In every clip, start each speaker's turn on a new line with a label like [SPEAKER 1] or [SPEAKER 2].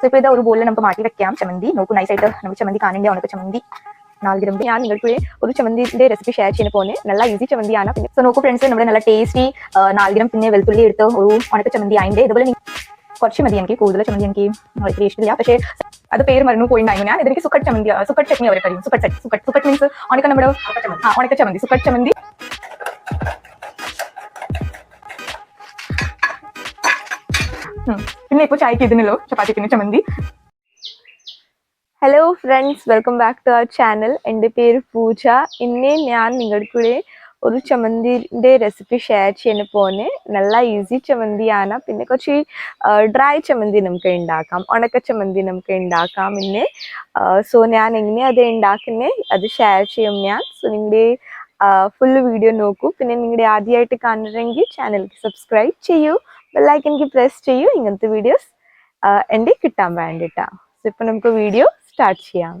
[SPEAKER 1] So ഇപ്പൊ ഇത് ഒരു ബോളിൽ നമുക്ക് മാറ്റി വെക്കാം. ചമന്തി നോക്കൂ നൈസായിട്ട് നമുക്ക് ചമന്തി കാണേണ്ട. ഉണക്ക ചമന്തി നാല് ഞാൻ നിങ്ങൾക്ക് ഒരു ചമന്തിന്റെ റെസിപ്പി ഷെയർ ചെയ്യുന്ന പോലെ നല്ല ഈസി ചമന്തിയാണ് പിന്നെ സോ നോക്കൂ ഫ്രണ്ട്സ് നമ്മുടെ നല്ല ടേസ്റ്റി നാല് പിന്നെ വെളുത്തുള്ളി എടുത്ത് ഒരു ഉണക്ക ചമന്തി അതിന്റെ ഇതുപോലെ കുറച്ച് മതി എനിക്ക്. കൂടുതൽ ചമന്തി എനിക്ക് ഒത്തിരി ഇഷ്ടമില്ല. പക്ഷേ അത് പേര് മറന്നു പോയിണ്ടായിരുന്നു. ഞാൻ ഇതിലേക്ക് സുക്കട്ട് ചമന്തി സുക്കട്ട് ചട്നി അവർ കഴിയും സുക്കട്ട് സുക്കട്ട് സുക്കട്ട് മീൻസ് ഉണക്ക നമ്മുടെ ഉണക്ക ചമന്തി സുക്കട്ട് ചമന്തി പിന്നെ ഇപ്പോൾ ചായക്ക് ഇതിനല്ലോ ചപ്പാത്തിക്ക് ചമന്തി hello friends welcome back to our channel എന്റെ പേര് പൂജ. ഇന്നേ ഞാൻ നിങ്ങളുടെ കൂടെ ഒരു ചമ്മന്തിന്റെ റെസിപ്പി ഷെയർ ചെയ്യുന്ന പോലെ നല്ല ഈസി ചമ്മന്തിയാണ്. പിന്നെ കുറച്ച് ഡ്രൈ ചമ്മന്തി നമുക്ക് ഉണ്ടാക്കാം. ഉണക്ക ചമ്മന്തി നമുക്ക് ഉണ്ടാക്കാം പിന്നെ സോ ഞാൻ എങ്ങനെയാണ് അത് ഉണ്ടാക്കുന്നത് അത് ഷെയർ ചെയ്യും ഞാൻ. സോ നിങ്ങളുടെ ഫുൾ വീഡിയോ നോക്കൂ. പിന്നെ നിങ്ങളുടെ ആദ്യമായിട്ട് കാണണമെങ്കിൽ ചാനലിക്ക് സബ്സ്ക്രൈബ് ചെയ്യൂ. ബെല്ലൈക്കനിക്ക് പ്രസ് ചെയ്യൂ. ഇങ്ങനത്തെ വീഡിയോസ് എന്റെ കിട്ടാൻ വേണ്ടിയിട്ടാണ് സോ ഇപ്പം നമുക്ക് വീഡിയോ സ്റ്റാർട്ട് ചെയ്യാം.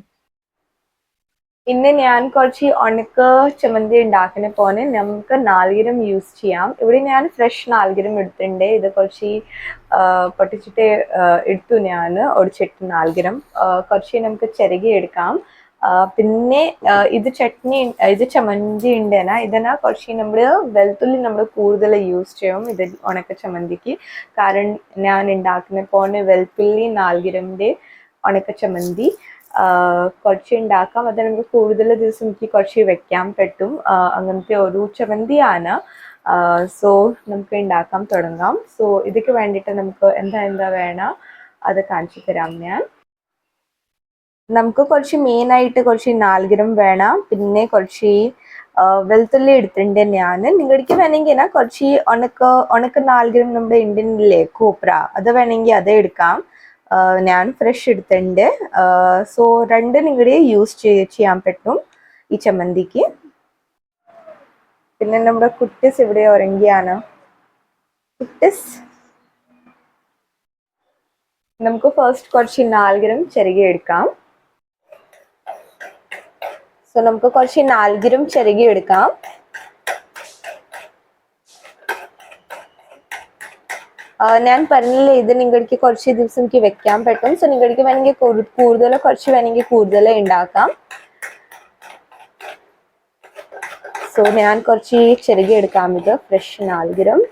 [SPEAKER 1] ഇന്ന് ഞാൻ കുറച്ച് ഉണക്ക ചമ്മന്തി ഉണ്ടാക്കുന്ന പോലെ നമുക്ക് നാളികരം യൂസ് ചെയ്യാം. ഇവിടെ ഞാൻ ഫ്രഷ് നാളികരം എടുത്തിട്ടുണ്ട്. ഇത് കുറച്ച് പൊട്ടിച്ചിട്ട് എടുത്തു ഞാൻ. ഒടിച്ചിട്ട് നാളികേരം. ആ, കുറച്ച് നമുക്ക് ചിരകി എടുക്കാം. പിന്നെ ഇത് ചട്നി ഇത് ചമ്മന്തി ഉണ്ടെന്നാ. ഇതിനാ കുറച്ച് നമ്മൾ വെളുത്തുള്ളി നമ്മൾ കൂടുതൽ യൂസ് ചെയ്യും. ഇത് ഉണക്ക ചമ്മന്തിക്ക്. കാരണം ഞാൻ ഉണ്ടാക്കുന്ന പോലെ വെളുത്തുള്ളി നാളികേരന്റെ ഉണക്ക ചമ്മന്തി. കുറച്ച് ഉണ്ടാക്കാം അത് നമുക്ക് കൂടുതൽ ദിവസം എനിക്ക് കുറച്ച് വെക്കാൻ പറ്റും. അങ്ങനത്തെ ഒരു ചമ്മന്തിയാണ്. സോ നമുക്ക് ഉണ്ടാക്കാൻ തുടങ്ങാം. സോ ഇതൊക്കെ വേണ്ടിയിട്ട് നമുക്ക് എന്താ എന്താ വേണം? അത് കാണിച്ചു തരാം ഞാൻ. നമുക്ക് കുറച്ച് മെയിനായിട്ട് കുറച്ച് നാളികേരം വേണം. പിന്നെ കുറച്ച് വെളുത്തുള്ളി എടുത്തിട്ടുണ്ട് ഞാൻ നിങ്ങൾക്ക് വേണമെങ്കിൽ കുറച്ച് ഉണക്ക ഉണക്ക നാളികേരം നമ്മുടെ ഇന്ത്യനിലെ കോപ്ര അത് വേണമെങ്കിൽ അത് എടുക്കാം. ഞാൻ ഫ്രഷ് എടുത്തിട്ടുണ്ട്. സോ രണ്ട് നിങ്ങളുടെ യൂസ് ചെയ്യാൻ പറ്റും ഈ ചമ്മന്തിക്ക്. പിന്നെ നമ്മുടെ കുട്ടിസ് ഇവിടെ ഉറങ്ങിയാണ്? കുട്ടിസ്? നമുക്ക് ഫസ്റ്റ് കുറച്ച് നാളികേരം ചിരകി എടുക്കാം. സോ നമുക്ക് കുറച്ച് നാൽഗിരും ചിരകി എടുക്കാം. ഞാൻ പറഞ്ഞില്ല ഇത് നിങ്ങൾക്ക് കുറച്ച് ദിവസം എനിക്ക് വെക്കാൻ പറ്റും. സോ നിങ്ങൾക്ക് വേണമെങ്കിൽ കൂടു- കൂടുതൽ കുറച്ച് വേണമെങ്കിൽ കൂടുതൽ ഉണ്ടാക്കാം. സോ ഞാൻ കുറച്ച് ചെറുകി എടുക്കാം ഇത്. ഫ്രഷ് നാളികേരം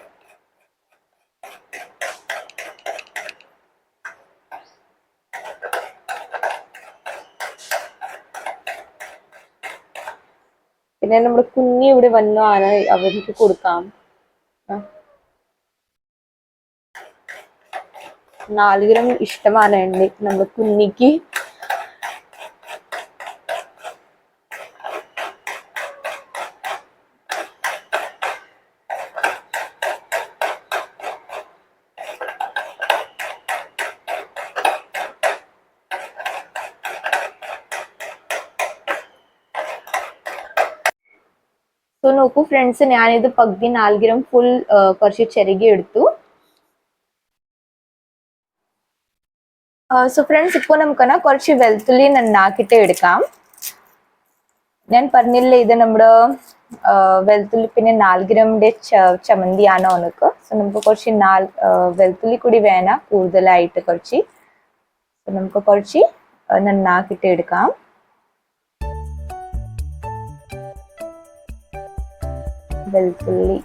[SPEAKER 1] പിന്നെ നമ്മുടെ കുഞ്ഞി ഇവിടെ വന്നു ആന അവർക്ക് കൊടുക്കാം. നാല് ഗ്രാം ഇഷ്ടമാണ് ഉണ്ട് നമ്മുടെ കുഞ്ഞിക്ക് സോ നോക്കൂ ഫ്രണ്ട്സ് ഞാനിത് പകുതി നാളികേരം ഫുൾ കുറച്ച് എടുത്തു. സോ ഫ്രണ്ട്സ് ഇപ്പോൾ നമുക്കെന്നാ കുറച്ച് വെളുത്തുള്ളി നന്നാക്കിട്ട് എടുക്കാം. ഞാൻ പറഞ്ഞില്ലേ ഇത് നമ്മുടെ വെളുത്തുള്ളി പിന്നെ നാൽഗ്രാമിന്റെ ചമ്മന്തിയാണ് നമുക്ക് സോ നമുക്ക് കുറച്ച് നാല് വെളുത്തുള്ളി കൂടി വേണം കൂടുതലായിട്ട് കുറച്ച്. നമുക്ക് കുറച്ച് നന്നാക്കിട്ട് എടുക്കാം. വെളുത്തുള്ളി.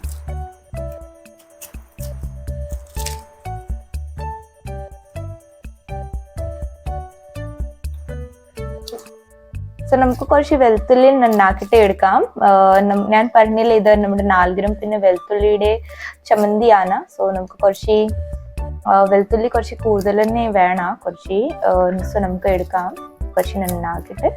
[SPEAKER 1] സോ നമുക്ക് കുറച്ച് വെളുത്തുള്ളി നന്നാക്കിയിട്ട് എടുക്കാം. ഞാൻ പറഞ്ഞില്ല ഇത് നമ്മുടെ നാൽഗ്രം പിന്നെ വെളുത്തുള്ളിയുടെ ചമ്മന്തിയാണ്. സോ നമുക്ക് കുറച്ച് വെളുത്തുള്ളി കുറച്ച് കൂടുതൽ തന്നെ വേണം. കുറച്ച് സോ നമുക്ക് എടുക്കാം. കുറച്ച് നന്നാക്കിയിട്ട്.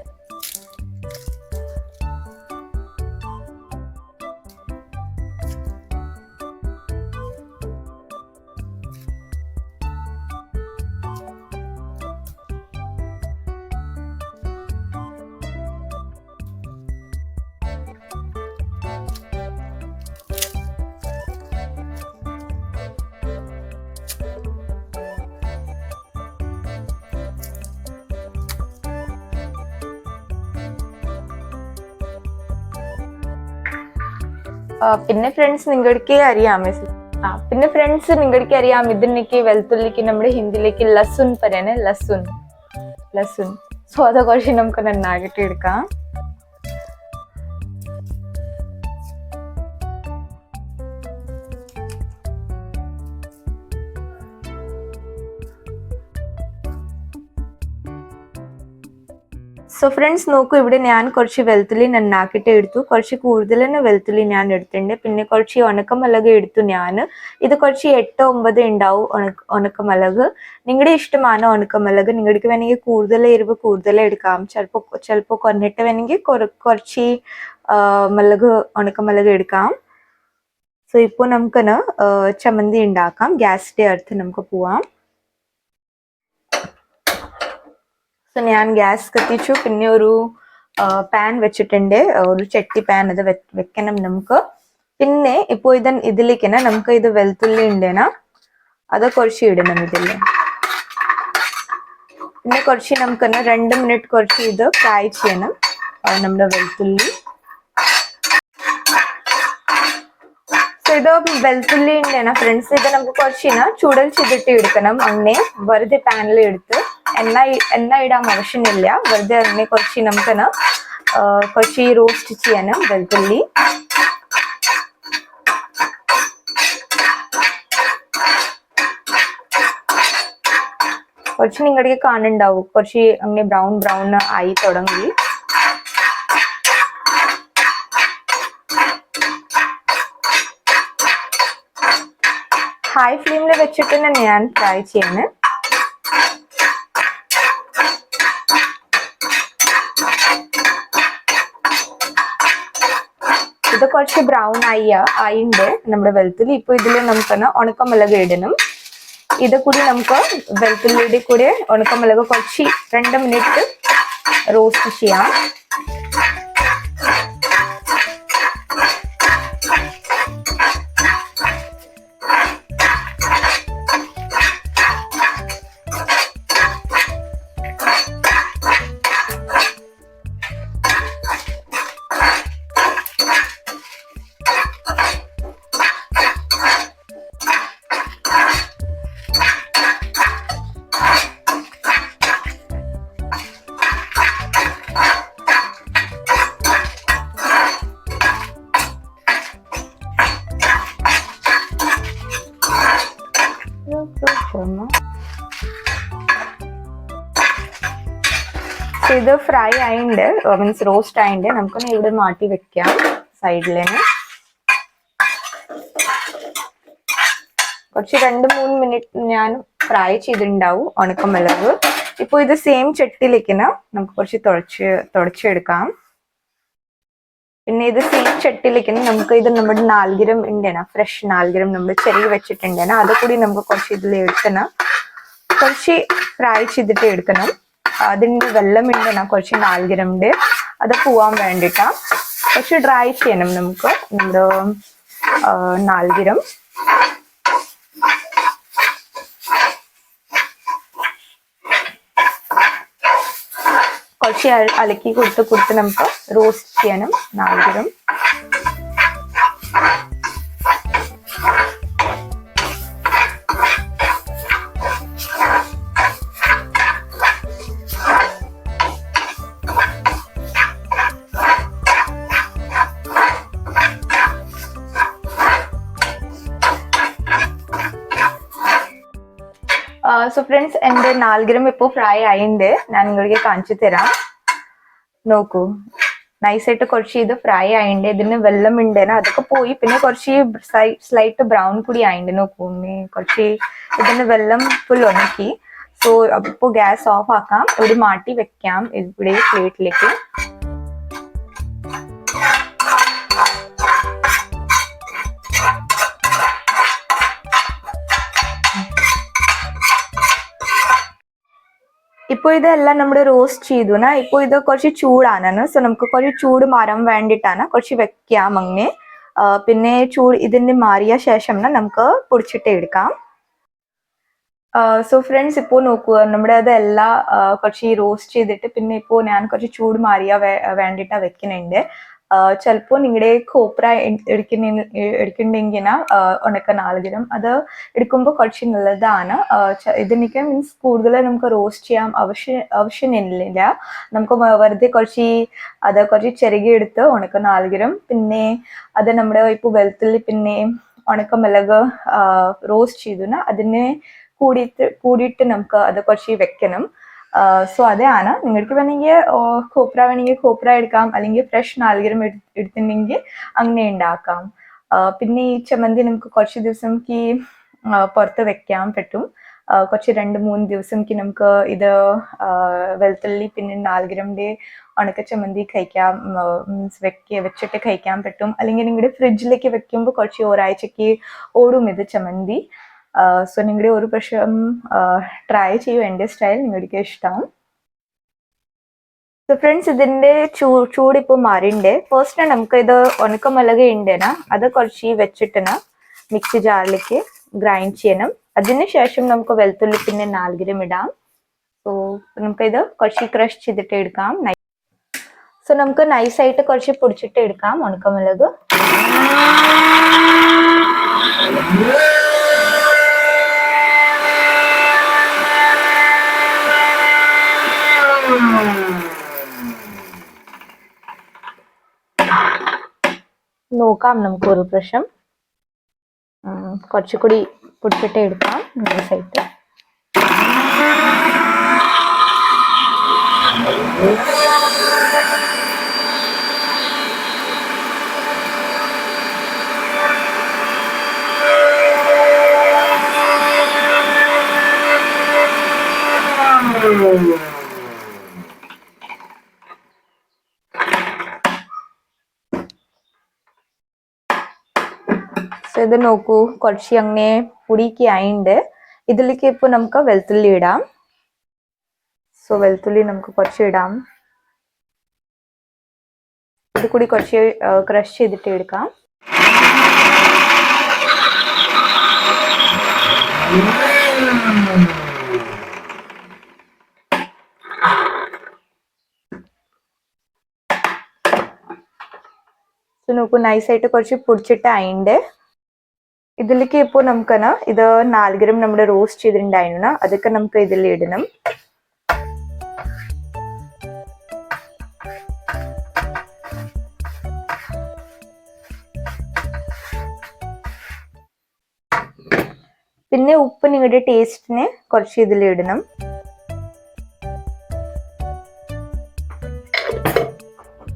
[SPEAKER 1] പിന്നെ ഫ്രണ്ട്സ് നിങ്ങൾക്ക് അറിയാമേ ആ പിന്നെ ഫ്രണ്ട്സ് നിങ്ങൾക്ക് അറിയാം. ഇതിനേക്ക് വെളുത്തുള്ളിക്ക് നമ്മുടെ ഹിന്ദിയിലേക്ക് ലസുൻ പറയണേ ലസുൻ. ലസുൻ. സോ അതെ കുറച്ച് നമുക്ക് നന്നായിട്ട് എടുക്കാം. സോ ഫ്രണ്ട്സ് നോക്കൂ ഇവിടെ ഞാൻ കുറച്ച് വെളുത്തുള്ളി നന്നാക്കിയിട്ട് എടുത്തു. കുറച്ച് കൂടുതൽ തന്നെ വെളുത്തുള്ളി ഞാൻ എടുത്തിട്ടുണ്ട്. പിന്നെ കുറച്ച് ഉണക്കമുളക് എടുത്തു ഞാൻ. ഇത് കുറച്ച് എട്ട് ഒമ്പത് ഉണ്ടാവും ഉണക്ക ഉണക്കമുളക്. നിങ്ങളുടെ ഇഷ്ടമാണ് ഉണക്കമുളക്. നിങ്ങൾക്ക് വേണമെങ്കിൽ കൂടുതൽ എരിവ് കൂടുതൽ എടുക്കാം. ചിലപ്പോൾ ചിലപ്പോൾ കുറഞ്ഞിട്ട് വേണമെങ്കിൽ കുറ- കുറച്ച് മുളക് ഉണക്കമുളക് എടുക്കാം. സോ ഇപ്പോൾ നമുക്കൊന്ന് ചമ്മന്തി ഉണ്ടാക്കാം. ഗ്യാസിന്റെ അടുത്ത് നമുക്ക് പോവാം. സോ ഞാൻ ഗ്യാസ് കത്തിച്ചു. പിന്നെ ഒരു പാൻ വെച്ചിട്ടുണ്ട്. ഒരു ചട്ടി പാൻ അത് വെക്കണം നമുക്ക്. പിന്നെ ഇപ്പോൾ ഇത് ഇതിലേക്ക് തന്നെ നമുക്ക് ഇത് വെളുത്തുള്ളി ഉണ്ടേന അത് കുറച്ച് ഇടണം ഇതിൽ പിന്നെ കുറച്ച് നമുക്ക് രണ്ട് മിനിറ്റ് കുറച്ച് ഇത് ഫ്രൈ ചെയ്യണം. നമ്മുടെ വെളുത്തുള്ളി. ഇത് വെളുത്തുള്ളി ഉണ്ടാണ് ഫ്രണ്ട്സ് ഇത് നമുക്ക് കുറച്ചിന ചൂടൽ ചെയ്തിട്ട് എടുക്കണം. അങ്ങനെ വെറുതെ പാനിൽ എടുത്ത് എണ്ണ എണ്ണ ഇടാൻ ആവശ്യമില്ല. വെറുതെ അങ്ങനെ കുറച്ച് നമുക്ക് കുറച്ച് റോസ്റ്റ് ചെയ്യാനും വെളുത്തുള്ളി. കുറച്ച് നിങ്ങളുടെ കാണുന്നുണ്ടാവും. കുറച്ച് അങ്ങനെ ബ്രൗൺ ബ്രൗൺ ആയി തുടങ്ങി. ഹൈ ഫ്ലെയിമിൽ വെച്ചിട്ട് തന്നെ ഞാൻ ഫ്രൈ ചെയ്യുന്നത് ഇത് കുറച്ച് ബ്രൗൺ ആയി ആയിണ്ട് നമ്മുടെ വെളുത്തുള്ളി ഇപ്പൊ ഇതിൽ നമുക്ക് ഉണക്കമുളക് ഇടണം. ഇത് കൂടി നമുക്ക് വെളുത്തുള്ളിയുടെ കൂടെ ഉണക്കമുളക് കുറച്ച് രണ്ട് മിനിറ്റ് റോസ്റ്റ് ചെയ്യാം. ഫ്രൈ ആയിണ്ട്. മീൻസ് റോസ്റ്റ് ആയിണ്ട്. നമുക്കൊന്ന് ഇവിടെ മാറ്റി വെക്കാം സൈഡിലേന് കുറച്ച് രണ്ട് മൂന്ന് മിനിറ്റ് ഞാൻ ഫ്രൈ ചെയ്തിട്ടുണ്ടാവും ഉണക്കമുളക് ഇപ്പോൾ ഇത് സെയിം ചട്ടിയിലേക്ക് നമുക്ക് കുറച്ച് തുളച്ച് തുടച്ചെടുക്കാം പിന്നെ ഇത് സെയിം ചട്ടിയിലേക്ക് നമുക്ക് ഇത് നമ്മുടെ നാൽഗിരം ഉണ്ടേന ഫ്രഷ് നാൽഗിരം നമ്മൾ ചെറിയ വെച്ചിട്ടുണ്ടേന അത് കൂടി നമുക്ക് കുറച്ച് ഇതിൽ എടുക്കണം. കുറച്ച് ഫ്രൈ ചെയ്തിട്ട് എടുക്കണം. അതിന്റെ വെള്ളം ഉണ്ടേന കുറച്ച് നാൽഗിരം ഉണ്ട് അത് പോവാൻ വേണ്ടിയിട്ടാണ് കുറച്ച് ഡ്രൈ ചെയ്യണം നമുക്ക്. നമ്മുടെ നാൽഗിരം കുറച്ച് അലക്കി കൊടുത്ത് കൊടുത്ത് നമുക്ക് റോസ്റ്റ് ചെയ്യണം നാളികേരം. സോ ഫ്രണ്ട്സ് എന്റെ നാളികേരം ഇപ്പോൾ ഫ്രൈ ആയിണ്ട്. ഞാൻ നിങ്ങൾക്ക് കാണിച്ചു തരാം. നോക്കൂ. നൈസായിട്ട് കുറച്ച് ഇത് ഫ്രൈ ആയിണ്ട്. ഇതിന് വെള്ളം ഉണ്ട് അതൊക്കെ പോയി പിന്നെ കുറച്ച് സ്ലൈറ്റ് ബ്രൗൺ കൂടി ആയിണ്ട്. നോക്കൂ. കുറച്ച് ഇതിന് വെള്ളം ഫുൾ ഉണക്കി സോ അപ്പോൾ ഗ്യാസ് ഓഫ് ആക്കാം. ഇവിടെ മാറ്റി വെക്കാം. ഇവിടെ പ്ലേറ്റിലേക്ക് ഇപ്പോൾ ഇതെല്ലാം നമ്മൾ റോസ്റ്റ് ചെയ്തു ന ഇപ്പോൾ ഇത് കുറച്ച് ചൂടാണ് സോ നമുക്ക് കുറച്ച് ചൂട് മാറാൻ വേണ്ടിയിട്ടാണ് കുറച്ച് വെക്കാം അങ്ങനെ പിന്നെ ചൂട് ഇതിന് മാറിയ ശേഷം നമുക്ക് പൊടിച്ചിട്ട് എടുക്കാം. സോ ഫ്രണ്ട്സ് ഇപ്പോൾ നോക്കുക. നമ്മുടെ അതെല്ലാം കുറച്ച് റോസ്റ്റ് ചെയ്തിട്ട് പിന്നെ ഇപ്പോൾ ഞാൻ കുറച്ച് ചൂട് മാറിയ വേണ്ടിയിട്ടാണ് വെക്കുന്നുണ്ട് ചിലപ്പോൾ നിങ്ങളുടെ കോപ്ര എടുക്കുന്ന എടുക്കുന്നുണ്ടെങ്കിൽ ഉണക്ക നാളികരം. അത് എടുക്കുമ്പോൾ കുറച്ച് നല്ലതാണ്. ഇതിനൊക്കെ മീൻസ് കൂടുതൽ നമുക്ക് റോസ്റ്റ് ചെയ്യാൻ ആവശ്യം ആവശ്യമില്ല. നമുക്ക് വെറുതെ കുറച്ച് അത് കുറച്ച് ചിരകിയെടുത്ത് ഉണക്ക നാളികരം. പിന്നെ അത് നമ്മുടെ ഇപ്പോൾ വെളുത്തുള്ളി പിന്നെ ഉണക്ക ഉണക്കമുളക് റോസ്റ്റ് ചെയ്തു അതിനെ കൂടിയിട്ട് കൂടിയിട്ട് നമുക്ക് അത് കുറച്ച് വെക്കണം. സോ അതാണ്. നിങ്ങൾക്ക് വേണമെങ്കിൽ കോപ്ര വേണമെങ്കിൽ കോപ്ര എടുക്കാം. അല്ലെങ്കിൽ ഫ്രഷ് നാളികരം എടു- എടുത്തിട്ടുണ്ടെങ്കിൽ അങ്ങനെ ഉണ്ടാക്കാം. പിന്നെ ഈ ചമ്മന്തി നമുക്ക് കുറച്ച് ദിവസംക്ക് പുറത്ത് വെക്കാൻ പറ്റും. കുറച്ച് രണ്ട് മൂന്ന് ദിവസം കി നമുക്ക് ഇത് വെളുത്തുള്ളി പിന്നെ നാളികേരന്റെ ഉണക്ക ചമ്മന്തി കഴിക്കാം. മീൻസ് വെക്ക വെച്ചിട്ട് കഴിക്കാൻ പറ്റും. അല്ലെങ്കിൽ നിങ്ങളുടെ ഫ്രിഡ്ജിലേക്ക് വെക്കുമ്പോൾ കുറച്ച് ഒരാഴ്ചക്ക് ഓടും ഇത് ചമ്മന്തി. സോ നിങ്ങളുടെ ഒരു പ്രാവശ്യം ട്രൈ ചെയ്യൂ എന്റെ സ്റ്റൈൽ നിങ്ങൾക്ക് ഇഷ്ടമാവും സോ ഫ്രണ്ട്സ് ഇതിന്റെ ചൂ ചൂട് ഇപ്പോൾ മാറിണ്ട് ഫസ്റ്റ് നമുക്ക് ഇത് ഉണക്കമുളക് ഉണ്ടേന അത് കുറച്ച് വെച്ചിട്ടിന് മിക്സി ജാറിലേക്ക് ഗ്രൈൻഡ് ചെയ്യണം. അതിന് ശേഷം നമുക്ക് വെളുത്തുള്ളി പിന്നെ നാൽഗിരം ഇടാം. സോ നമുക്കിത് കുറച്ച് ക്രഷ് ചെയ്തിട്ട് എടുക്കാം. സോ നമുക്ക് നൈസായിട്ട് കുറച്ച് പൊടിച്ചിട്ട് എടുക്കാം ഉണക്കമുളക്. നോക്കാം. നമുക്ക് ഒരു പ്രാവശ്യം കുറച്ചുകൂടി പൊടിച്ചിട്ട് എടുക്കാം. നൈസായിട്ട് സോ ഇത് നോക്കൂ. കുറച്ച് അങ്ങനെ പൊടിക്ക് ആയിണ്ട് ഇതിലേക്ക് ഇപ്പോൾ നമുക്ക് വെളുത്തുള്ളി ഇടാം. സോ വെളുത്തുള്ളി നമുക്ക് കുറച്ച് ഇടാം. ഇത് കൂടി കുറച്ച് ക്രഷ് ചെയ്തിട്ട് എടുക്കാം. നോക്കൂ നൈസായിട്ട് കുറച്ച് പൊടിച്ചിട്ട് ആയിണ്ട് ഇതിലേക്ക് ഇപ്പോൾ നമുക്ക് ഇത് ഗ്രാം നമ്മുടെ റോസ്റ്റ് ചെയ്തിട്ടുണ്ടായിരുന്നു അതൊക്കെ നമുക്ക് ഇതിൽ ഇടണം. പിന്നെ ഉപ്പ് നിങ്ങളുടെ ടേസ്റ്റിന് കുറച്ച് ഇതിൽ ഇടണം.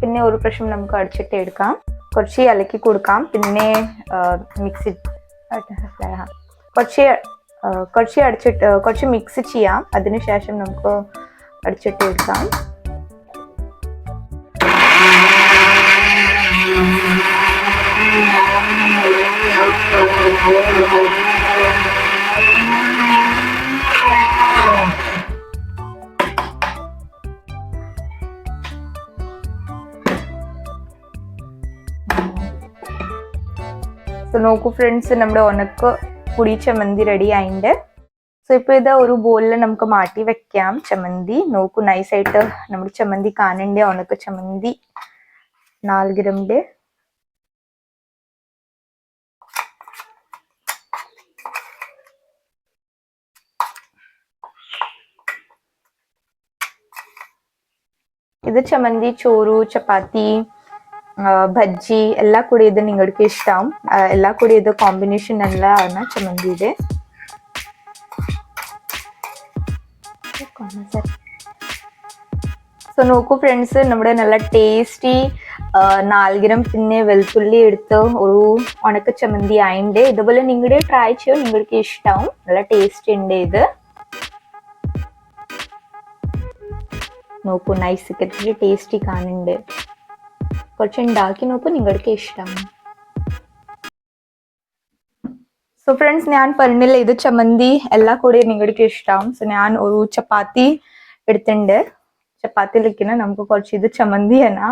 [SPEAKER 1] പിന്നെ ഒരു പ്രശ്നം നമുക്ക് അടിച്ചിട്ട് എടുക്കാം. കുറച്ച് ഇലക്കി കൊടുക്കാം. പിന്നെ മിക്സി കുറച്ച് ആ, കുറച്ച് അടിച്ചിട്ട് കുറച്ച് മിക്സ് ചെയ്യാം. അതിനുശേഷം നമുക്ക് അടിച്ചിട്ട് എടുക്കാം. സോ നോക്കൂ ഫ്രണ്ട്സ് നമ്മുടെ ഉണക്ക് പുടി ചമ്മന്തി റെഡി ആയിണ്ട്. സോ ഇപ്പൊ ഇത് ഒരു ബോളിൽ നമുക്ക് മാറ്റി വെക്കാം ചമ്മന്തി. നോക്കൂ നൈസ് ആയിട്ട് നമ്മുടെ ചമ്മന്തി കാണണ്ടേ ഉണക്ക ചമ്മന്തി. നാല് ഗ്രാമിന്റെ ഇത് ചമ്മന്തി ചോറ് ചപ്പാത്തി ಬಜ್ಜಿ ಎಲ್ಲ ಕೂಡ ಇದು ನಿಂಗಡಿಕೆ ಇಷ್ಟ ಆ, ಎಲ್ಲ ಕೂಡ ಇದು ಕಾಂಬಿನೇಷನ್ ಎಲ್ಲ ಅನ್ನ ಚಮಂದಿ ಇದೆ സോ നോക്കൂ ഫ്രണ്ട്സ് നമ്മുടെ നല്ല ടേസ്റ്റി നാൽഗിരം പിന്നെ വെളുത്തുള്ളി എടുത്ത് ഒരു ഉണക്ക ചമ്മന്തി ആയിണ്ട് ഇതുപോലെ നിങ്ങളുടെ ട്രൈ ചെയ്യോ നിങ്ങൾക്ക് ഇഷ്ടാവും നല്ല ടേസ്റ്റ് ഉണ്ട് ഇത് നോക്കൂ നൈസ് ഇത്തിരി ടേസ്റ്റി കാണുന്നുണ്ട് കുറച്ച് ഉണ്ടാക്കി നോക്കൂ നിങ്ങൾക്ക് ഇഷ്ടമാണ് സോ ഫ്രണ്ട്സ് ഞാൻ പറഞ്ഞില്ല ഇത് ചമ്മന്തി എല്ലാം കൂടി നിങ്ങൾക്ക് ഇഷ്ടമാവും സോ ഞാൻ ഒരു ചപ്പാത്തി എടുത്തിട്ടുണ്ട്. ചപ്പാത്തിയിലേക്കിന് നമുക്ക് കുറച്ച് ഇത് ചമ്മന്തി എന്നാ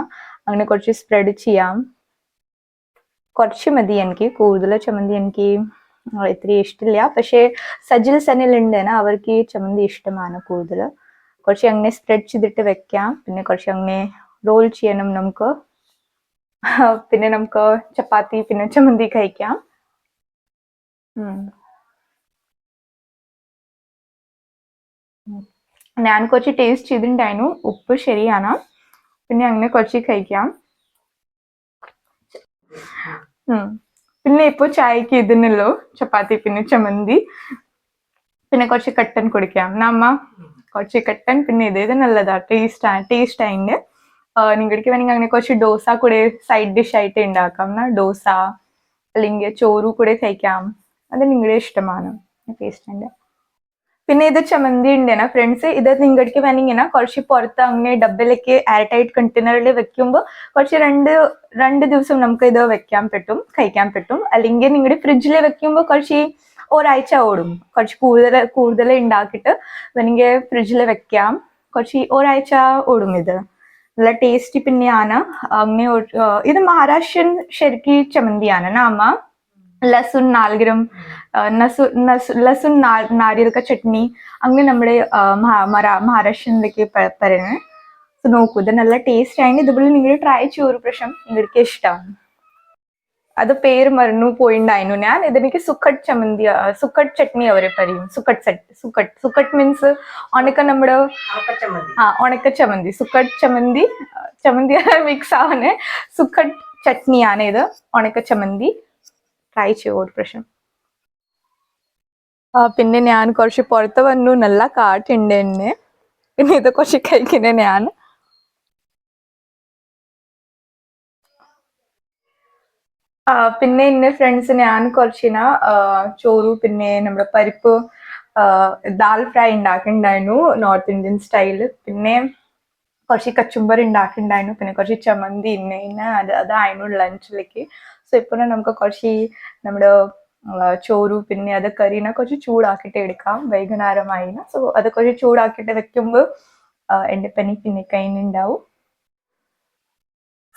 [SPEAKER 1] അങ്ങനെ കുറച്ച് സ്പ്രെഡ് ചെയ്യാം. കുറച്ച് മതി എനിക്ക് കൂടുതൽ ചമ്മന്തി എനിക്ക് ഇത്ര ഇഷ്ടമില്ല. പക്ഷേ സജിൽ സനിലുണ്ട് അവർക്ക് ഈ ചമ്മന്തി ഇഷ്ടമാണ് കൂടുതൽ. കുറച്ച് അങ്ങനെ സ്പ്രെഡ് ചെയ്തിട്ട് വെക്കാം. പിന്നെ കുറച്ച് അങ്ങനെ റോൾ ചെയ്യണം നമുക്ക്. പിന്നെ നമുക്ക് ചപ്പാത്തി പിന്നെ ചമ്മന്തി കഴിക്കാം. ഞാൻ കുറച്ച് ടേസ്റ്റ് ചെയ്തിട്ടുണ്ടായിരുന്നു. ഉപ്പ് ശരിയാണ്. പിന്നെ അങ്ങനെ കുറച്ച് കഴിക്കാം. പിന്നെ ഇപ്പൊ ചായക്ക് ഇതിനല്ലോ ചപ്പാത്തി പിന്നെ ചമ്മന്തി. പിന്നെ കുറച്ച് കട്ടൻ കുടിക്കാം. നമ്മ കുറച്ച് കട്ടൻ പിന്നെ ഇത് ഇത് ടേസ്റ്റ് ടേസ്റ്റ് അതിന്റെ. നിങ്ങൾക്ക് വേണമെങ്കിൽ അങ്ങനെ കുറച്ച് ഡോസ കൂടെ സൈഡ് ഡിഷ് ആയിട്ട് ഉണ്ടാക്കാം എന്നാ ഡോസ അല്ലെങ്കിൽ ചോറു കൂടെ കഴിക്കാം. അത് നിങ്ങളുടെ ഇഷ്ടമാണ്. ടേസ്റ്റിന്റെ പിന്നെ ഇത് ചമ്മന്തി ഉണ്ടേന ഫ്രണ്ട്സ് ഇത് നിങ്ങൾക്ക് വേണമെങ്കിൽ കുറച്ച് പുറത്ത് അങ്ങനെ ഡബിലേക്ക് എയർ ടൈറ്റ് കണ്ടെയ്നറിൽ വെക്കുമ്പോൾ കുറച്ച് രണ്ട് രണ്ട് ദിവസം നമുക്ക് ഇത് വെക്കാൻ പറ്റും കഴിക്കാൻ പറ്റും. അല്ലെങ്കിൽ നിങ്ങളുടെ ഫ്രിഡ്ജിൽ വെക്കുമ്പോൾ കുറച്ച് ഒരാഴ്ച ഓടും. കുറച്ച് കൂടുതൽ കൂടുതൽ ഉണ്ടാക്കിയിട്ട് വേണമെങ്കിൽ ഫ്രിഡ്ജിൽ വെക്കാം. കുറച്ച് ഒരാഴ്ച ഓടും ഇത്. നല്ല ടേസ്റ്റി പിന്നെയാണ്. ആ, ഇത് മഹാരാഷ്ട്രൻ ശരിക്ക് ചമ്മന്തിയാണ് നാമ ലസുൻ നാൽഗ്രം നസു നസു ലസുൻ നാ- का ചട്നി അങ്ങനെ നമ്മുടെ മഹാരാഷ്ട്രനിലേക്ക് പറയുന്നത് So നോക്കൂ ഇത് നല്ല ടേസ്റ്റ് ആയിട്ട് ഇതുപോലെ നിങ്ങൾ ട്രൈ ചെയ്യൂ ഒരു പ്രശ്നം നിങ്ങൾക്ക് ഇഷ്ടമാണ് അത് പേര് മറന്നു പോയിണ്ടായിരുന്നു ഞാൻ ഇതെനിക്ക് സുക്കട്ട് ചമ്മന്തി സുഖട്ട് സുക്കട്ട് ചട്നി അവരെ പറയും സുക്കട്ട് സെറ്റ് സുക്കട്ട് സുക്കട്ട് മീൻസ് ഉണക്ക നമ്മുടെ ആ ഉണക്ക ചമ്മന്തി. സുക്കട്ട് ചമ്മന്തി ചമന്തി ചമ്മന്തി മിക്സ് ആവാന് സുക്കട്ട് ചട്നിയാണ് ഇത്. ഉണക്ക ചമ്മന്തി. ട്രൈ ചെയ്യും ഒരു പ്രശ്നം പിന്നെ ഞാൻ കുറച്ച് പുറത്ത് വന്നു. നല്ല കാട്ടുണ്ട് എന്നെ പിന്നെ ഇത് കുറച്ച് കഴിക്കുന്ന ഞാൻ. പിന്നെ ഇന്ന ഫ്രണ്ട്സ് ഞാൻ കുറച്ചിന ചോറു പിന്നെ നമ്മുടെ പരിപ്പ് ദാൽ ഫ്രൈ ഉണ്ടാക്കിണ്ടായിരുന്നു നോർത്ത് ഇന്ത്യൻ സ്റ്റൈൽ. പിന്നെ കുറച്ച് കച്ചുമ്പർ ഉണ്ടാക്കിണ്ടായിരുന്നു പിന്നെ കുറച്ച് ചമ്മന്തി ഇന്ന അത് അതായിരുന്നു ലഞ്ചിലേക്ക് സോ ഇപ്പോൾ നമുക്ക് കുറച്ച് നമ്മുടെ ചോറു പിന്നെ അത് കറീനെ കുറച്ച് ചൂടാക്കിയിട്ട് എടുക്കാം വൈകുന്നേരമായി സോ അത് കുറച്ച് ചൂടാക്കിയിട്ട് വെക്കുമ്പോൾ എന്റെ പനി പിന്നെ കയ്യിലുണ്ടാവും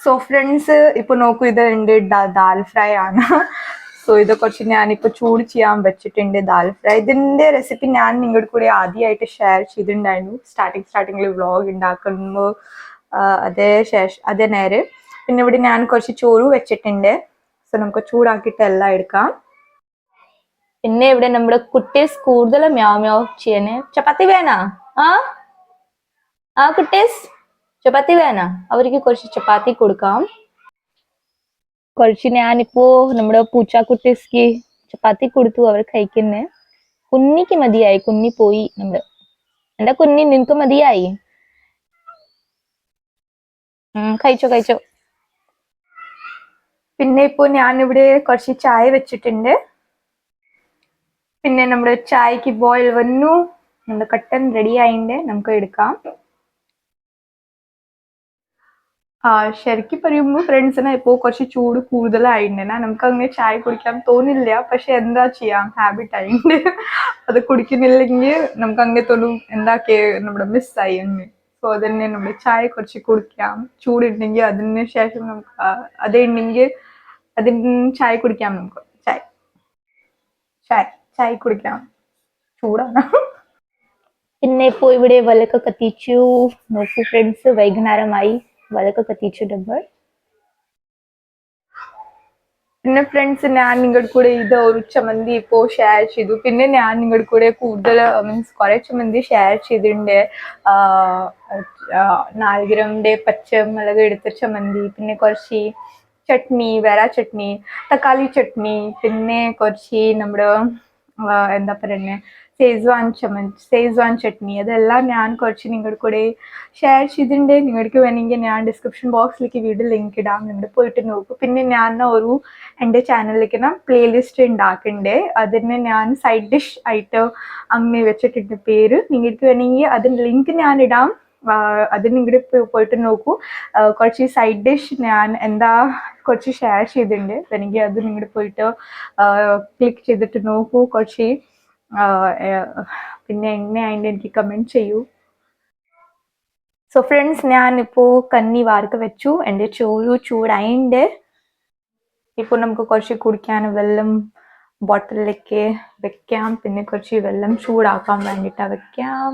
[SPEAKER 1] സോ ഫ്രണ്ട്സ് ഇപ്പൊ നോക്കൂ ഇത് ഉണ്ട് ദാൽ ഫ്രൈ ആണ്. സോ ഇത് കുറച്ച് ഞാനിപ്പോ ചൂട് ചെയ്യാൻ വെച്ചിട്ടുണ്ട് ദാൽ ഫ്രൈ. ഇതിന്റെ റെസിപ്പി ഞാൻ നിങ്ങളുടെ കൂടെ ആദ്യമായിട്ട് ഷെയർ ചെയ്തിട്ടുണ്ടായിരുന്നു. സ്റ്റാർട്ടിങ് സ്റ്റാർട്ടിങ്ങിൽ വ്ളോഗ് ഉണ്ടാക്കുമ്പോൾ അതേ ശേഷം അതേ നേരെ. പിന്നെ ഇവിടെ ഞാൻ കുറച്ച് ചോറ് വെച്ചിട്ടുണ്ട്. സോ നമുക്ക് ചൂടാക്കിയിട്ട് എല്ലാം എടുക്കാം. പിന്നെ ഇവിടെ നമ്മുടെ കുട്ടീസ് കൂടുതൽ മ്യാവ് ചെയ്യാന് ചപ്പാത്തി വേണ? ആ? ആ കുട്ടീസ്? ചപ്പാത്തി വേണ? അവർക്ക് കുറച്ച് ചപ്പാത്തി കൊടുക്കാം. കുറച്ച് ഞാനിപ്പോ നമ്മുടെ പൂച്ചാക്കുട്ടിക്ക് ചപ്പാത്തി കൊടുത്തു അവർ കഴിക്കുന്നേ. കുഞ്ഞിക്ക് മതിയായി കുഞ്ഞി പോയി നമ്മൾ. എന്താ കുഞ്ഞി നിനക്ക് മതിയായി? കഴിച്ചോ കഴിച്ചോ. പിന്നെ ഇപ്പോ ഞാനിവിടെ കുറച്ച് ചായ വെച്ചിട്ടുണ്ട്. പിന്നെ നമ്മുടെ ചായക്ക് ബോയിൽ വന്നു. നമ്മുടെ കട്ടൻ റെഡി ആയിട്ട് നമുക്ക് എടുക്കാം. ശരിക്കും പറയുമ്പോൾ ഫ്രണ്ട്സിന് ഇപ്പോൾ കുറച്ച് ചൂട് കൂടുതലായിട്ടുണ്ട്. നമുക്ക് അങ്ങനെ ചായ കുടിക്കാൻ തോന്നില്ല. പക്ഷെ എന്താ ചെയ്യാം? ഹാബിറ്റ് ആയിട്ടുണ്ട്. അത് കുടിക്കുന്നില്ലെങ്കിൽ നമുക്ക് അങ്ങനെ തോന്നും എന്താക്കിയ നമ്മുടെ മിസ്സായി അങ്ങ്. സോ അതന്നെ നമ്മൾ ചായ കുറച്ച് കുടിക്കാം. ചൂടുണ്ടെങ്കിൽ അതിന് ശേഷം നമുക്ക് അത് ഉണ്ടെങ്കിൽ അതിന് ചായ കുടിക്കാം നമുക്ക്. ചായ. ചായ ചായ കുടിക്കാം. ചൂടാണ്. പിന്നെ ഇപ്പോൾ ഇവിടെ വിളക്ക് കത്തിച്ചു നോക്കൂ ഫ്രണ്ട്സ് വൈകുന്നേരമായി. വിളക്ക് കത്തിച്ചു ഡബർ പിന്നെ ഫ്രണ്ട്സ് ഞാൻ നിങ്ങളുടെ കൂടെ ഇത് ഒരു ചമ്മന്തി ഇപ്പോൾ ഷെയർ ചെയ്തു. പിന്നെ ഞാൻ നിങ്ങളുടെ കൂടെ കൂടുതൽ മീൻസ് കുറെ ചമ്മന്തി ഷെയർ ചെയ്തിട്ടുണ്ട് നാലുഗ്രമിന്റെ പച്ചമുളക് എടുത്ത ചമ്മന്തി പിന്നെ കുറച്ച് ചട്നി വേറെ ചട്നി തക്കാളി ചട്നി പിന്നെ കുറച്ച് നമ്മുടെ എന്താ പറയുന്നത് സേസ്വാൻ ചമൻ സേസ്വാൻ ചട്നി അതെല്ലാം ഞാൻ കുറച്ച് നിങ്ങളുടെ കൂടെ ഷെയർ ചെയ്തിട്ടുണ്ട്. നിങ്ങൾക്ക് വേണമെങ്കിൽ ഞാൻ ഡിസ്ക്രിപ്ഷൻ ബോക്സിലേക്ക് വീഡിയോ ലിങ്ക് ഇടാം. നിങ്ങൾ പോയിട്ട് നോക്കും. പിന്നെ ഞാൻ ഒരു എന്റെ ചാനലിലേക്ക് ഞാൻ പ്ലേലിസ്റ്റ് ഉണ്ടാക്കുന്നുണ്ട്. അതിന് ഞാൻ സൈഡ് ഡിഷ് ആയിട്ട് അങ്ങനെ വെച്ചിട്ടുണ്ട് പേര്. നിങ്ങൾക്ക് വേണമെങ്കിൽ അതിന്റെ ലിങ്ക് ഞാൻ ഇടാം. അത് നിങ്ങൾ പോയിട്ട് നോക്കൂ. കുറച്ച് സൈഡ് ഡിഷ് ഞാൻ എന്താ കുറച്ച് ഷെയർ ചെയ്തിട്ടുണ്ട്. വേണമെങ്കിൽ അത് നിങ്ങൾ പോയിട്ട് ക്ലിക്ക് ചെയ്തിട്ട് നോക്കൂ. കുറച്ച് ആഹ് എങ്ങനെ അതിന്റെ എനിക്ക് കമന്റ് ചെയ്യൂ. സോ ഫ്രണ്ട്സ് ഞാനിപ്പോൾ കന്നി വാർക്ക് വെച്ചു. എന്റെ ചോയു ചൂടായിണ്ട്. ഇപ്പോൾ നമുക്ക് കുറച്ച് കുടിക്കാൻ വെള്ളം ബോട്ടിലേക്ക് വെക്കാം. പിന്നെ കുറച്ച് വെള്ളം ചൂടാക്കാൻ വേണ്ടിയിട്ടാണ് വെക്കാം.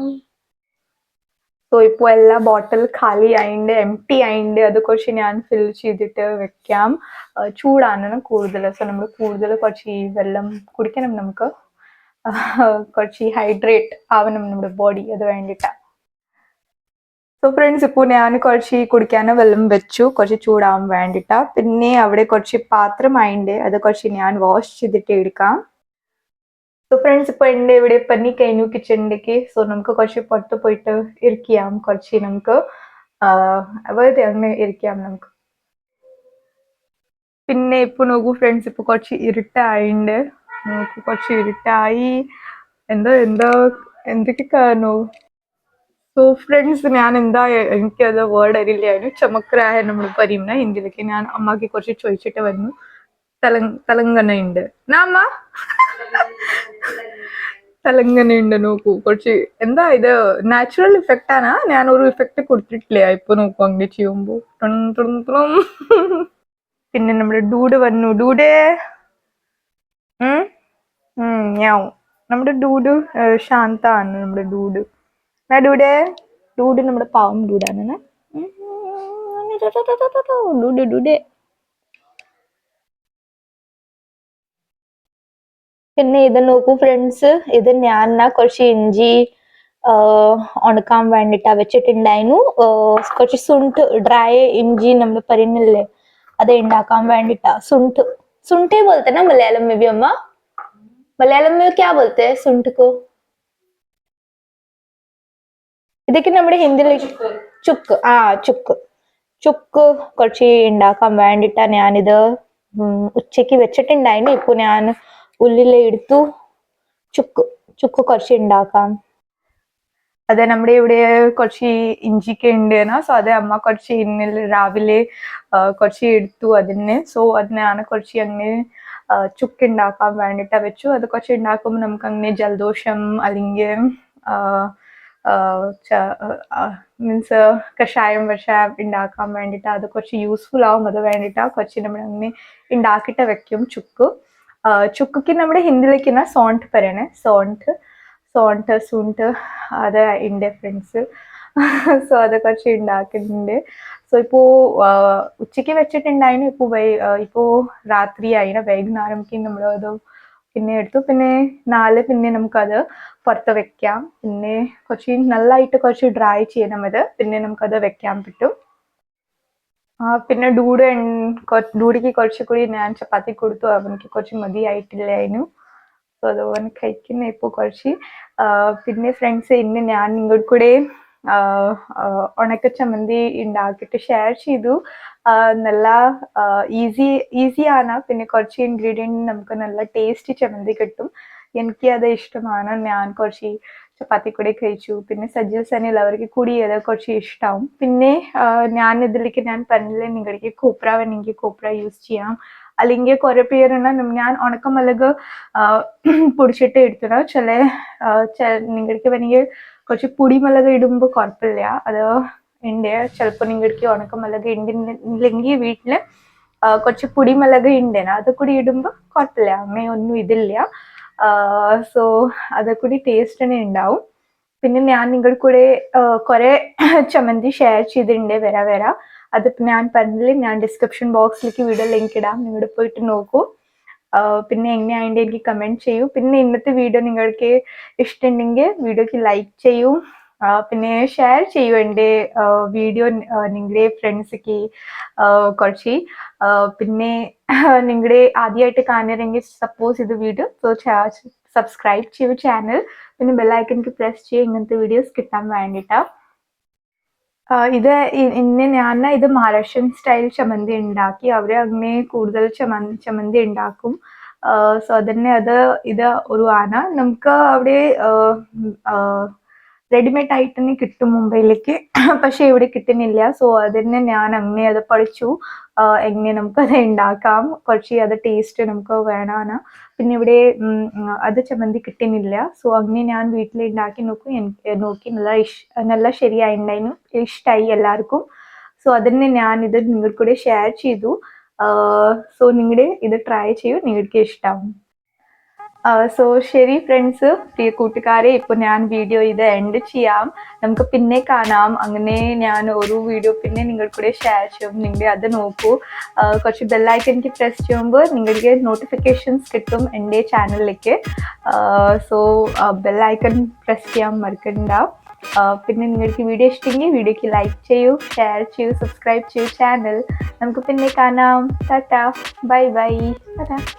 [SPEAKER 1] സോ ഇപ്പോൾ എല്ലാ ബോട്ടിൽ ഖാലി ആയിണ്ട് എം ടി ആയിണ്ട്. അത് കുറച്ച് ഞാൻ ഫിൽ ചെയ്തിട്ട് വെക്കാം. ചൂടാണ് കൂടുതൽ സോ നമ്മൾ കൂടുതൽ കുറച്ച് വെള്ളം കുടിക്കണം നമുക്ക്. കുറച്ച് ഹൈഡ്രേറ്റ് ആവണം നമ്മുടെ ബോഡി അത് വേണ്ടിയിട്ടാണ് സോ ഫ്രണ്ട്സ് ഇപ്പോൾ ഞാൻ കുറച്ച് കുടിക്കാൻ വെള്ളം വെച്ചു കുറച്ച് ചൂടാവാൻ വേണ്ടിയിട്ടാ. പിന്നെ അവിടെ കുറച്ച് പാത്രമായിണ്ട് അത് കുറച്ച് ഞാൻ വാഷ് ചെയ്തിട്ട് എടുക്കാം. സോ ഫ്രണ്ട്സ് ഇപ്പോൾ എന്റെ ഇവിടെ പനി കഴിഞ്ഞു കിച്ചണിലേക്ക്. സോ നമുക്ക് കുറച്ച് പുറത്ത് പോയിട്ട് ഇരിക്കാം കുറച്ച് നമുക്ക് വെറുതെ അങ്ങനെ ഇരിക്കാം നമുക്ക്. പിന്നെ ഇപ്പൊ നോക്കൂ ഫ്രണ്ട്സ് ഇപ്പൊ കുറച്ച് ഇരുട്ടായിണ്ട്. നോക്കൂ കുറച്ച് ഇരുട്ടായി. എന്തോ എന്തോ എന്തൊക്കെ കാണൂ? സോ ഫ്രണ്ട്സ് ഞാൻ എന്താ എനിക്കത് വേർഡ് അറിയില്ലായിരുന്നു ചമക്രായ നമ്മൾ പറയുന്ന ഹിന്ദിയിലേക്ക് ഞാൻ അമ്മയ്ക്ക് കുറച്ച് ചോദിച്ചിട്ട് വന്നു. തെല തെലങ്കന ഉണ്ട് നാ അമ്മ നോക്കൂ. കുറച്ച് എന്താ ഇത്? നാച്ചുറൽ ഇഫക്റ്റ് ആണ്. ഞാൻ ഒരു ഇഫക്റ്റ് കൊടുത്തിട്ടില്ല. ഇപ്പൊ നോക്കൂ അങ്ങനെ ചെയ്യുമ്പോ. പിന്നെ നമ്മുടെ ഡൂഡ് വന്നു. ഡൂഡേ? ഞാവും നമ്മുടെ ഡൂഡ് ശാന്താണ് നമ്മുടെ ഡൂഡ്. ഡൂഡേ ഡൂഡ് നമ്മുടെ പാവം ഡൂഡാണ് ഡൂഡു. ഡൂഡ്. പിന്നെ ഇത് നോക്കൂ ഫ്രണ്ട്സ് ഇത് ഞാൻ കുറച്ച് ഇഞ്ചി ഉണക്കാൻ വേണ്ടിട്ടാ വെച്ചിട്ടുണ്ടായിരുന്നു. കുറച്ച് സുണ്ട് ഡ്രൈ ഇഞ്ചി നമ്മൾ പറയുന്നില്ലേ അത് ഉണ്ടാക്കാൻ വേണ്ടിട്ടാ സുണ്ട്. सुंठे बोलते ना मलयालम में भी अम्मा। മലയാളം क्या बोलते हैं सुंठ को? ഇതൊക്കെ നമ്മുടെ ഹിന്ദിയിൽ ചുക്ക് ആ ചുക്ക് ചുക്ക് കുറച്ച് ഉണ്ടാക്കാൻ വേണ്ടിയിട്ടാണ് ഞാനിത് ഉച്ചയ്ക്ക് വെച്ചിട്ടുണ്ടായിരുന്നു ഇപ്പോൾ ഞാൻ ഉള്ളിൽ എടുത്തു ചുക്ക് ചുക്ക് കുറച്ച് ഉണ്ടാക്കാം അതെ നമ്മുടെ ഇവിടെ കുറച്ച് ഇഞ്ചിക്ക ഉണ്ട് സോ അതെ അമ്മ കുറച്ച് ഇന്നലെ രാവിലെ കുറച്ച് എടുത്തു അതിന്. സോ അതിനാണ് കുറച്ച് അങ്ങനെ ചുക്ക് ഉണ്ടാക്കാൻ വേണ്ടിട്ട് വെച്ചു. അത് കുറച്ച് ഉണ്ടാക്കുമ്പോൾ നമുക്ക് അങ്ങനെ ജലദോഷം അല്ലെങ്കിൽ മീൻസ് കഷായം വഷായം ഉണ്ടാക്കാൻ വേണ്ടിയിട്ട് അത് കുറച്ച് യൂസ്ഫുൾ ആവും. അത് വേണ്ടിയിട്ട് കുറച്ച് നമ്മൾ അങ്ങനെ ഉണ്ടാക്കിയിട്ട് വെക്കും ചുക്ക്. ചുക്കുക്ക് നമ്മുടെ ഹിന്ദിയിലേക്ക് സോണ്ട് പറയണേ. സോണ്ട്. സോണ്ട് സുണ്ട് അത് എന്റെ ഫ്രണ്ട്സ് സോ അത് കുറച്ച് ഉണ്ടാക്കുന്നുണ്ട്. സോ ഇപ്പോൾ ഉച്ചയ്ക്ക് വെച്ചിട്ടുണ്ടായിരുന്നു. ഇപ്പോൾ വൈ ഇപ്പോൾ രാത്രിയായിന വൈകുന്നേരമൊക്കെ നമ്മൾ അത് പിന്നെ എടുത്തു. പിന്നെ നാല് പിന്നെ നമുക്കത് പുറത്ത് വെക്കാം. പിന്നെ കുറച്ച് നല്ലതായിട്ട് കുറച്ച് ഡ്രൈ ചെയ്യണം അത് പിന്നെ നമുക്കത് വെക്കാൻ പറ്റും. പിന്നെ ഡൂഡ് ഡൂഡിക്ക് കുറച്ച് കൂടി ഞാൻ ചപ്പാത്തി കൊടുത്തു. അവനക്ക് കുറച്ച് മതിയായിട്ടില്ലായിരുന്നു. സോ അത് അവൻ കഴിക്കുന്ന ഇപ്പോൾ കുറച്ച്. പിന്നെ ഫ്രണ്ട്സ് ഇന്ന് ഞാൻ നിങ്ങളുടെ കൂടെ ഉണക്ക ചമ്മന്തി ഉണ്ടാക്കിയിട്ട് ഷെയർ ചെയ്തു. നല്ല ഈസി ഈസിയാണ് പിന്നെ കുറച്ച് ഇൻഗ്രീഡിയന്റ് നമുക്ക് നല്ല ടേസ്റ്റ് ചമ്മന്തി കിട്ടും. എനിക്ക് അത് ഇഷ്ടമാണ്. ഞാൻ കുറച്ച് ചപ്പാത്തി കൂടെ കഴിച്ചു. പിന്നെ സജീവ് സനിൽ അവർക്ക് കൂടി അത് കുറച്ച് ഇഷ്ടമാവും പിന്നെ ഞാൻ ഇതിലേക്ക് ഞാൻ പറഞ്ഞില്ലേ നിങ്ങൾക്ക് കോപ്ര വേണമെങ്കിൽ കോപ്ര യൂസ് ചെയ്യാം. അല്ലെങ്കിൽ കുറെ പേരുണ്ട് ഞാൻ ഉണക്കമുളക് മുളക് പൊടിച്ചിട്ട് എടുത്തിട. ചില നിങ്ങൾക്ക് വേണമെങ്കിൽ കുറച്ച് പൊടിമുളക് ഇടുമ്പോൾ കുഴപ്പമില്ല അത് ഉണ്ട് ചിലപ്പോൾ നിങ്ങൾക്ക് ഉണക്കമുളക് ഉണ്ടെങ്കിൽ വീട്ടിൽ കുറച്ച് പൊടിമുളക് ഉണ്ടേന അത് കൂടി ഇടുമ്പോൾ കുഴപ്പമില്ല അമ്മേ ഒന്നും ഇതില്ല. സോ അത് കൂടി ടേസ്റ്റ് തന്നെ ഉണ്ടാവും പിന്നെ ഞാൻ നിങ്ങളുടെ കൂടെ കുറെ ചമ്മന്തി ഷെയർ ചെയ്തിട്ടുണ്ട് വരാ വര. അത് ഞാൻ പറഞ്ഞില്ലേ ഞാൻ ഡിസ്ക്രിപ്ഷൻ ബോക്സിലേക്ക് വീഡിയോ ലിങ്ക് ഇടാം. നിങ്ങൾ പോയിട്ട് നോക്കൂ. പിന്നെ എങ്ങനെയായിട്ട് എനിക്ക് കമന്റ് ചെയ്യൂ. പിന്നെ ഇന്നത്തെ വീഡിയോ നിങ്ങൾക്ക് ഇഷ്ടമുണ്ടെങ്കിൽ വീഡിയോക്ക് ലൈക്ക് ചെയ്യൂ. പിന്നെ ഷെയർ ചെയ്യൂ എന്റെ വീഡിയോ നിങ്ങളുടെ ഫ്രണ്ട്സിക്ക് കുറച്ച്. പിന്നെ നിങ്ങളുടെ ആദ്യമായിട്ട് കാണുന്നെങ്കിൽ സപ്പോസ് ഇത് വീഡിയോ സോ സബ്സ്ക്രൈബ് ചെയ്യൂ ചാനൽ പിന്നെ ബെല്ലൈക്കൻക്ക് പ്രസ് ചെയ്യൂ. ഇങ്ങനത്തെ വീഡിയോസ് കിട്ടാൻ വേണ്ടിയിട്ടാണ് ഇത് ഇന്ന് ഞാൻ ഇത് മഹാരാഷ്ട്രൻ സ്റ്റൈൽ ചമ്മന്തി ഉണ്ടാക്കി അവർ അങ്ങനെ കൂടുതൽ ചമ്മന്തി ചമ്മന്തി ഉണ്ടാക്കും സോ അതന്നെ അത് ഇത് ഒരു ആന. നമുക്ക് അവിടെ റെഡിമെയ്ഡ് ആയിട്ട് തന്നെ കിട്ടും മുംബൈയിലേക്ക്. പക്ഷെ ഇവിടെ കിട്ടുന്നില്ല. സോ അതിനെ ഞാൻ അങ്ങനെ അത് പഠിച്ചു. എങ്ങനെ നമുക്ക് അത് ഉണ്ടാക്കാം കുറച്ച് അത് ടേസ്റ്റ് നമുക്ക് വേണമെന്ന് പിന്നെ ഇവിടെ അത് ചമ്മന്തി കിട്ടുന്നില്ല. സോ അങ്ങനെ ഞാൻ വീട്ടിൽ ഉണ്ടാക്കി നോക്കും. നോക്കി നല്ല ഇഷ് നല്ല ശരിയായിട്ടുണ്ടായിരുന്നു ഇഷ്ടമായി എല്ലാവർക്കും സോ അതിന് ഞാൻ ഇത് നിങ്ങൾക്കൂടെ ഷെയർ ചെയ്തു. സോ നിങ്ങളുടെ ഇത് ട്രൈ ചെയ്യൂ. നിങ്ങൾക്ക് ഇഷ്ടമാവും സോ ശരി ഫ്രണ്ട്സ് പ്രിയ കൂട്ടുകാരെ ഇപ്പോൾ ഞാൻ വീഡിയോ ഇത് എൻഡ് ചെയ്യാം. നമുക്ക് പിന്നെ കാണാം. അങ്ങനെ ഞാൻ ഒരു വീഡിയോ പിന്നെ നിങ്ങളുടെ കൂടെ ഷെയർ ചെയ്യും. നിങ്ങൾ അത് നോക്കൂ. കുറച്ച് ബെല്ലൈക്കനിക്ക് പ്രസ് ചെയ്യുമ്പോൾ നിങ്ങൾക്ക് നോട്ടിഫിക്കേഷൻസ് കിട്ടും എന്റെ ചാനലിലേക്ക് സോ ബെല്ലൈക്കൺ പ്രസ് ചെയ്യാൻ മറക്കണ്ട. പിന്നെ നിങ്ങൾക്ക് വീഡിയോ ഇഷ്ടമെങ്കിൽ വീഡിയോക്ക് ലൈക്ക് ചെയ്യൂ ഷെയർ ചെയ്യൂ സബ്സ്ക്രൈബ് ചെയ്യൂ ചാനൽ നമുക്ക് പിന്നെ കാണാം. Tata bye bye Tata